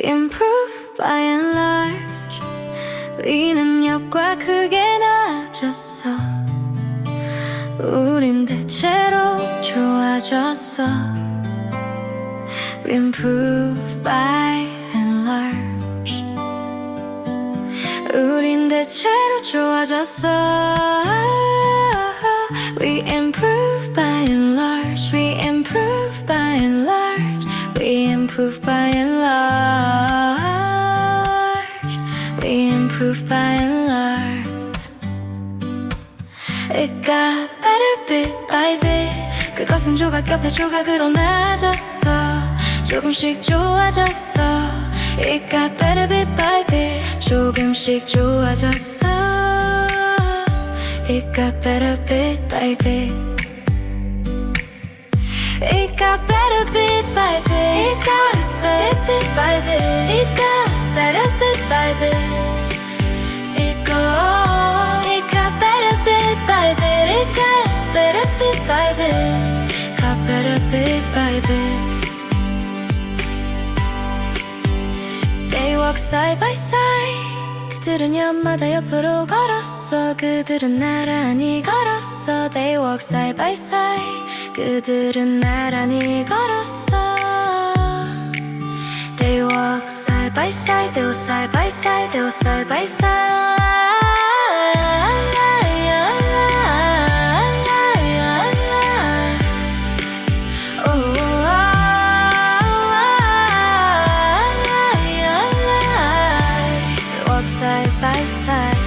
We improve by and large 우리는 옆과 크게 나아졌어 우린 대체로 좋아졌어 We improve by and large 우린 대체로 좋아졌어 We improve by and large We improve by and large We improve by and large and large It got better bit by bit 그것은 조각 옆에 조각으로 나아졌어 조금씩 좋아졌어 It got better bit by bit 조금씩 좋아졌어 It got better bit by bit It got better bit by bit It got by bit It got better bit by bit Got better bit by bit They walk side by side 그들은 옆마다 옆으로 걸었어 그들은 나란히 걸었어 They walk side by side 그들은 나란히 걸었어 They walk side by side They walk side by side They walk side by side by side.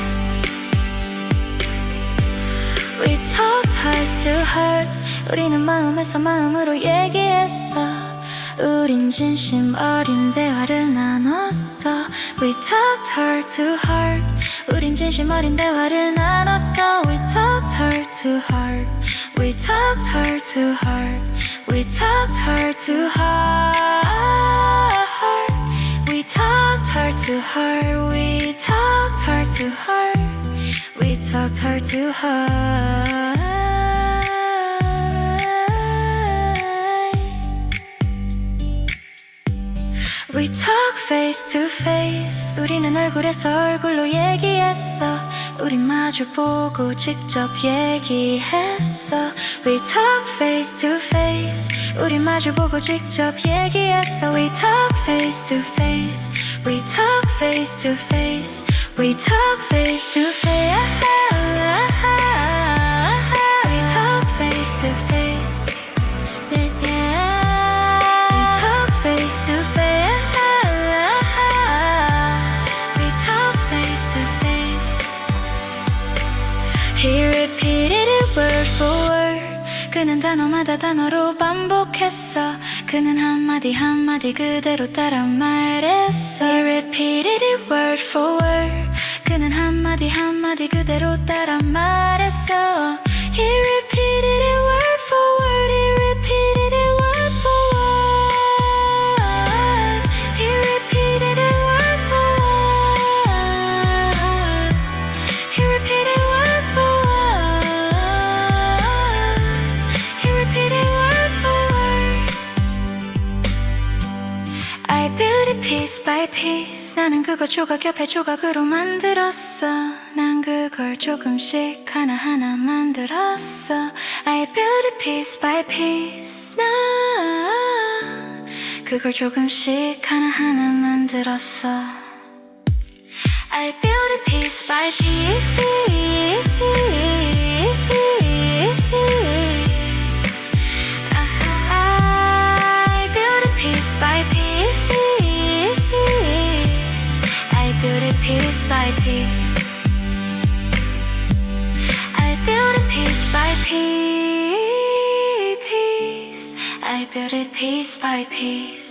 We talked heart to heart. 우리는 마음에서 마음으로 얘기했어. 우린 진심 어린 대화를 나눴어. We talked heart to heart. 우린 진심 어린 대화를 나눴어. We talked heart to heart. We talked heart to heart. We talked heart to heart. We talked heart to heart. We talked heart to heart. We talked heart to heart. We talk face to face. 우리는 얼굴에서 얼굴로 얘기했어. 우리 마주 보고 직접 얘기했어. We talk face to face. 우리 마주 보고 직접 얘기했어. We talk face to face. We talk face to face. We talk face to face. We talk face to face. We talk face to face. We talk face to face. He repeated it word for word. 그는 단어마다 단어로 반복했어. 그는 한마디 한마디 그대로 따라 말했어. He repeated it word for word. 그는 한마디 한마디 그대로 따라 말했어. 나는 그걸 조각 옆에 조각으로 만들었어. 난 그걸 조금씩 하나하나 만들었어. I built it piece by piece. 나 그걸 조금씩 하나하나 만들었어. I built it piece by piece. By piece. I built it piece by piece. I built it piece by piece.